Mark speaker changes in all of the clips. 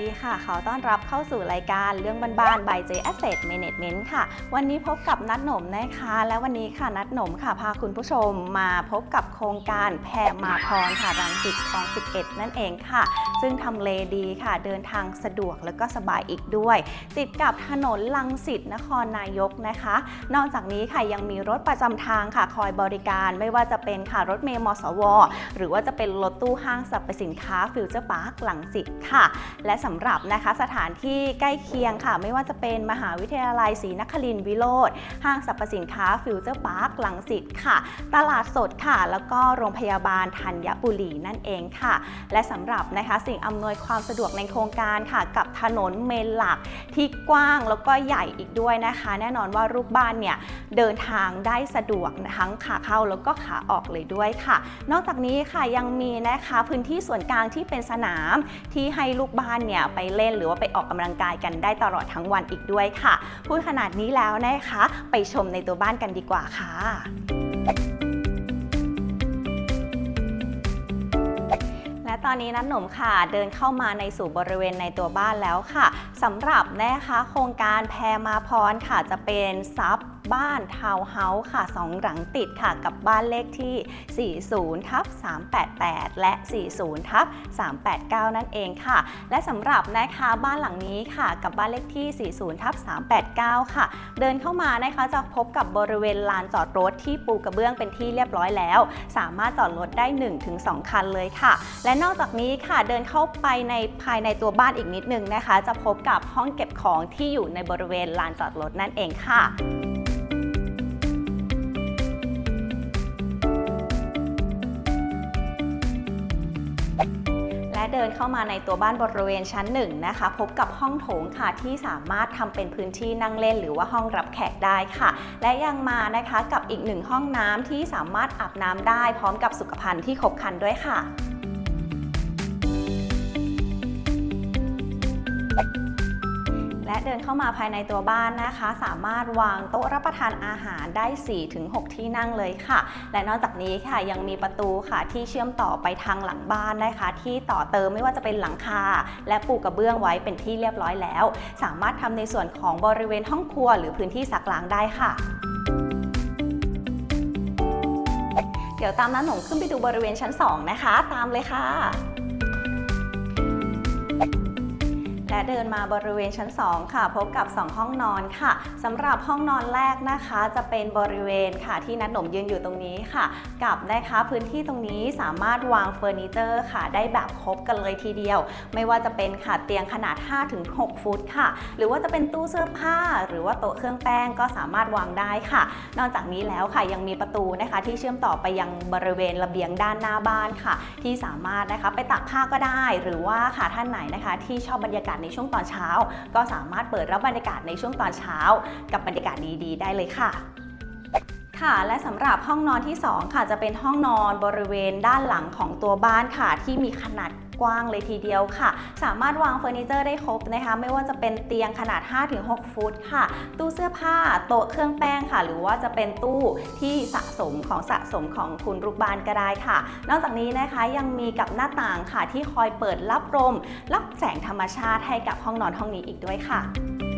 Speaker 1: ดีค่ะ ขอต้อนรับเข้าสู่รายการเรื่องบ้านๆ by J Asset Management ค่ะ วันนี้พบกับนัดหนมนะคะ และวันนี้ค่ะนัดหนมค่ะ พาคุณผู้ชมมาพบกับโครงการแพรมาพรค่ะรังสิตคลอง 11 นั่นเองค่ะ ซึ่งทำเลดีค่ะ เดินทางสะดวกแล้วก็สบายอีกด้วย ติดกับถนนลังสิตนครนายกนะคะ นอกจากนี้ค่ะยังมีรถประจำทางค่ะคอยบริการไม่ว่าจะเป็นค่ะรถเมล์มสว หรือว่าจะเป็นรถตู้ห้างสรรพสินค้าฟิวเจอร์พาร์คลังสิตค่ะ และสำหรับนะคะสถานที่ใกล้เคียงค่ะ ไม่ว่าจะเป็นมหาวิทยาลัยศรีนครินทร์วิโรธห้างสรรพสินค้าฟิวเจอร์พาร์คลังสิตค่ะ ตลาดสดค่ะ แล้วก็โรงพยาบาลธัญบุรีนั่นเองค่ะ และสำหรับนะคะสิ่งอำนวยความสะดวกในโครงการค่ะ กับถนนเมนหลักที่กว้างแล้วก็ใหญ่อีกด้วยนะคะ แน่นอนว่าลูกบ้านเนี่ยเดินทางได้สะดวกทั้งขาเข้าแล้วก็ขาออกเลยด้วยค่ะ นอกจากนี้ค่ะยังมีนะคะพื้นที่ส่วนกลางที่เป็นสนามที่ให้ลูกบ้านเนี่ยไปเล่นหรือว่าไปออกกำลังกายกันได้ตลอดทั้งวันอีกด้วยค่ะ พูดขนาดนี้แล้วนะคะ ไปชมในตัวบ้านกันดีกว่าค่ะและตอนนี้นัดหนุ่มค่ะ เดินเข้ามาในสู่บริเวณในตัวบ้านแล้วค่ะ สำหรับนะคะโครงการแพรมาพรค่ะจะเป็นซับบ้านทาวน์เฮาส์ค่ะสองหลังติดค่ะกับบ้านเลขที่ 40ทับ388 และ 40ทับ389 นั่นเองค่ะ และสำหรับนะคะบ้านหลังนี้ค่ะ กับบ้านเลขที่ 40ทับ389 ค่ะ เดินเข้ามานะคะจะพบกับบริเวณลานจอดรถที่ปูกระเบื้องเป็นที่เรียบร้อยแล้ว สามารถจอดรถได้ 1-2 คันเลยค่ะ และนอกจากนี้ค่ะเดินเข้าไปในภายในตัวบ้านอีกนิดนึงนะคะ จะพบกับับห้องเก็บของที่อยู่ในบริเวณลานจอดรถนั่นเองค่ะและเดินเข้ามาในตัวบ้านบริเวณชั้นหนึ่งนะคะ พบกับห้องโถงค่ะที่สามารถทำเป็นพื้นที่นั่งเล่นหรือว่าห้องรับแขกได้ค่ะ และยังมานะคะกับอีกหนึ่งห้องน้ำที่สามารถอาบน้ำได้พร้อมกับสุขภัณฑ์ที่ครบครันด้วยค่ะ และเดินเข้ามาภายในตัวบ้านนะคะ สามารถวางโต๊ะรับประทานอาหารได้ 4-6 ที่นั่งเลยค่ะ และนอกจากนี้ค่ะยังมีประตูค่ะที่เชื่อมต่อไปทางหลังบ้านนะคะ ที่ต่อเติมไม่ว่าจะเป็นหลังคา และปูกระเบื้องไว้เป็นที่เรียบร้อยแล้ว สามารถทำในส่วนของบริเวณห้องครัว หรือพื้นที่ซักล้างได้ค่ะเดี๋ยวตามน้าหนงขึ้นไปดูบริเวณชั้น 2 นะคะ ตามเลยค่ะ และเดินมาบริเวณชั้น 2 ค่ะ พบกับ 2 ห้องนอนค่ะสำหรับห้องนอนแรกนะคะ จะเป็นบริเวณค่ะที่นัดหนมยืนอยู่ตรงนี้ค่ะ กับนะคะพื้นที่ตรงนี้สามารถวางเฟอร์นิเจอร์ค่ะ ได้แบบครบกันเลยทีเดียว ไม่ว่าจะเป็นค่ะเตียงขนาด 5-6 ฟุตค่ะ หรือว่าจะเป็นตู้เสื้อผ้า หรือว่าโต๊ะเครื่องแป้งก็สามารถวางได้ค่ะ นอกจากนี้แล้วค่ะยังมีประตูนะคะ ที่เชื่อมต่อไปยังบริเวณระเบียงด้านหน้าบ้านค่ะ ที่สามารถนะคะไปตากผ้าก็ได้ หรือว่าค่ะท่านไหนนะคะ ที่ชอบบรรยากาศในช่วงตอนเช้า ก็สามารถเปิดรับบรรยากาศในช่วงตอนเช้า กับบรรยากาศดีๆ ได้เลยค่ะค่ะและสำหรับห้องนอนที่ 2 ค่ะจะเป็นห้องนอนบริเวณด้านหลังของตัวบ้านค่ะ ที่มีขนาด กว้างเลยทีเดียวค่ะ สามารถวางเฟอร์นิเจอร์ได้ครบนะคะ ไม่ว่าจะเป็นเตียงขนาด 5-6 ฟุตค่ะ ตู้เสื้อผ้าโต๊ะเครื่องแป้งค่ะ หรือว่าจะเป็นตู้ที่สะสมของสะสมของคุณลูกบ้านก็ได้ค่ะ นอกจากนี้นะคะยังมีกับหน้าต่างค่ะที่คอยเปิดรับลมรับแสงธรรมชาติให้กับห้องนอนห้องนี้อีกด้วยค่ะ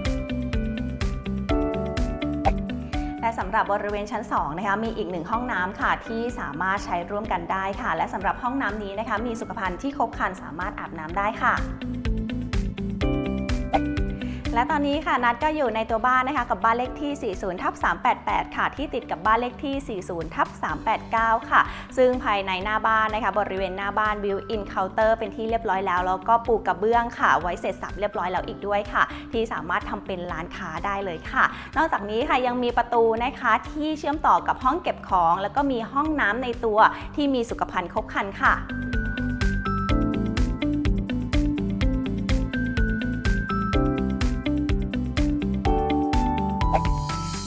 Speaker 1: และสำหรับบริเวณชั้น2นะคะมีอีกหนึ่งห้องน้ำค่ะที่สามารถใช้ร่วมกันได้ค่ะ และสำหรับห้องน้ำนี้นะคะมีสุขภัณฑ์ที่ครบครันสามารถอาบน้ำได้ค่ะ และตอนนี้ค่ะนัดก็อยู่ในตัวบ้านนะคะกับบ้านเลขที่ 40ทับ388 ค่ะที่ติดกับบ้านเลขที่ 40ทับ389 ค่ะ ซึ่งภายในหน้าบ้านนะคะบริเวณหน้าบ้านบิวอินเคาน์เตอร์เป็นที่เรียบร้อยแล้ว แล้วก็ปูกระเบื้องค่ะ ไว้เสร็จสับเรียบร้อยแล้วอีกด้วยค่ะ ที่สามารถทำเป็นร้านค้าได้เลยค่ะ นอกจากนี้ค่ะยังมีประตูนะคะที่เชื่อมต่อกับห้องเก็บของ แล้วก็มีห้องน้ำในตัวที่มีสุขภัณฑ์ครบครันค่ะ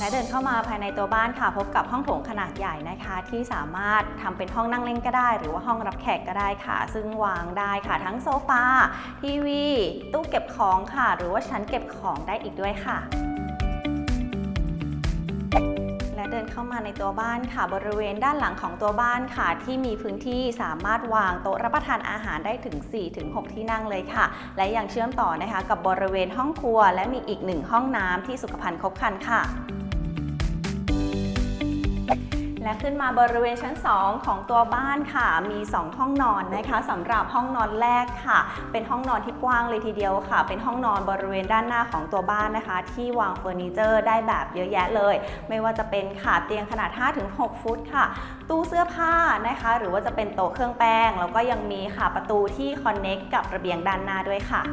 Speaker 1: และเดินเข้ามาภายในตัวบ้านค่ะ พบกับห้องโถงขนาดใหญ่นะคะ ที่สามารถทำเป็นห้องนั่งเล่นก็ได้ หรือว่าห้องรับแขกก็ได้ค่ะ ซึ่งวางได้ค่ะ ทั้งโซฟาทีวี ตู้เก็บของค่ะ หรือว่าชั้นเก็บของได้อีกด้วยค่ะและเดินเข้ามาในตัวบ้านค่ะ บริเวณด้านหลังของตัวบ้านค่ะ ที่มีพื้นที่สามารถวางโต๊ะรับประทานอาหารได้ถึง 4-6 ที่นั่งเลยค่ะ และยังเชื่อมต่อนะคะ กับบริเวณห้องครัว และมีอีกหนึ่งห้องน้ำที่สุขภัณฑ์ครบครันค่ะ และขึ้นมาบริเวณชั้น 2 ของตัวบ้านค่ะ มี 2 ห้องนอนนะคะสำหรับห้องนอนแรกค่ะ เป็นห้องนอนที่กว้างเลยทีเดียวค่ะ เป็นห้องนอนบริเวณด้านหน้าของตัวบ้านนะคะ ที่วางเฟอร์นิเจอร์ได้แบบเยอะแยะเลย ไม่ว่าจะเป็นค่ะเตียงขนาด 5-6 ฟุตค่ะ ตู้เสื้อผ้านะคะ หรือว่าจะเป็นโต๊ะเครื่องแป้ง แล้วก็ยังมีค่ะประตูที่คอนเน็กกับระเบียงด้านหน้าด้วยค่ะ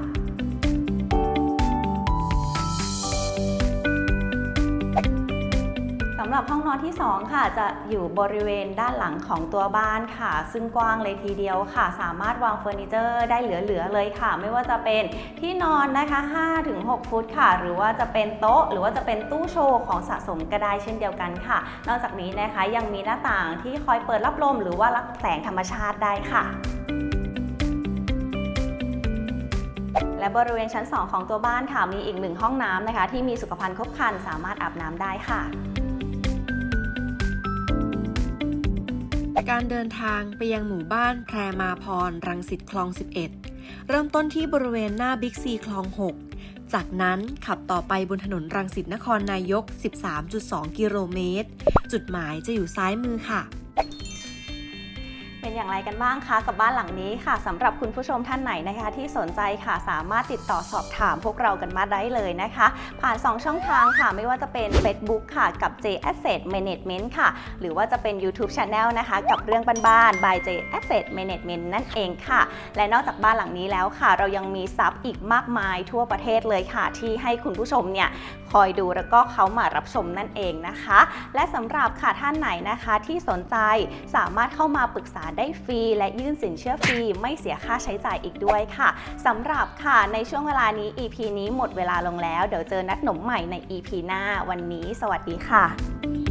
Speaker 1: ำหรับห้องนอนที่ 2 ค่ะ จะอยู่บริเวณด้านหลังของตัวบ้านค่ะ ซึ่งกว้างเลยทีเดียวค่ะ สามารถวางเฟอร์นิเจอร์ได้เหลือๆเลยค่ะ ไม่ว่าจะเป็นที่นอนนะคะ5-6 ฟุตค่ะ หรือว่าจะเป็นโต๊ะ หรือว่าจะเป็นตู้โชว์ของสะสมก็ได้เช่นเดียวกันค่ะ นอกจากนี้นะคะยังมีหน้าต่างที่คอยเปิดรับลม หรือว่ารับแสงธรรมชาติได้ค่ะและบริเวณชั้น 2 ของตัวบ้านค่ะ มีอีกหนึ่งห้องน้ำนะคะ ที่มีสุขภัณฑ์ครบครันสามารถอาบน้ำได้ค่ะ
Speaker 2: การเดินทางไปยังหมู่บ้านแพรมาพร รังสิตคลอง 11 เริ่มต้นที่บริเวณหน้าบิ๊กซีคลอง 6 จากนั้นขับต่อไปบนถนนรังสิตนครนายก 13.2 กิโลเมตร จุดหมายจะอยู่ซ้ายมือค่ะ
Speaker 1: เป็นอย่างไรกันบ้างคะกับบ้านหลังนี้ค่ะสำหรับคุณผู้ชมท่านไหนนะคะ ที่สนใจค่ะสามารถติดต่อสอบถามพวกเรากันมาได้เลยนะคะ ผ่าน 2 ช่องทางค่ะ ไม่ว่าจะเป็น Facebook ค่ะกับ J Asset Management ค่ะ หรือว่าจะเป็น YouTube Channel นะคะ กับเรื่องบ้านๆ by J Asset Management นั่นเองค่ะ และนอกจากบ้านหลังนี้แล้วค่ะ เรายังมีซับอีกมากมายทั่วประเทศเลยค่ะ ที่ให้คุณผู้ชมเนี่ยคอยดูแล้วก็เขามารับชมนั่นเองนะคะ และสำหรับค่ะท่านไหนนะคะที่สนใจสามารถเข้ามาปรึกษาได้ฟรี และยื่นสินเชื่อฟรี ไม่เสียค่าใช้จ่ายอีกด้วยค่ะสำหรับค่ะในช่วงเวลานี้ EP นี้หมดเวลาลงแล้ว เดี๋ยวเจอนัดหนมใหม่ใน EP หน้า วันนี้ สวัสดีค่ะ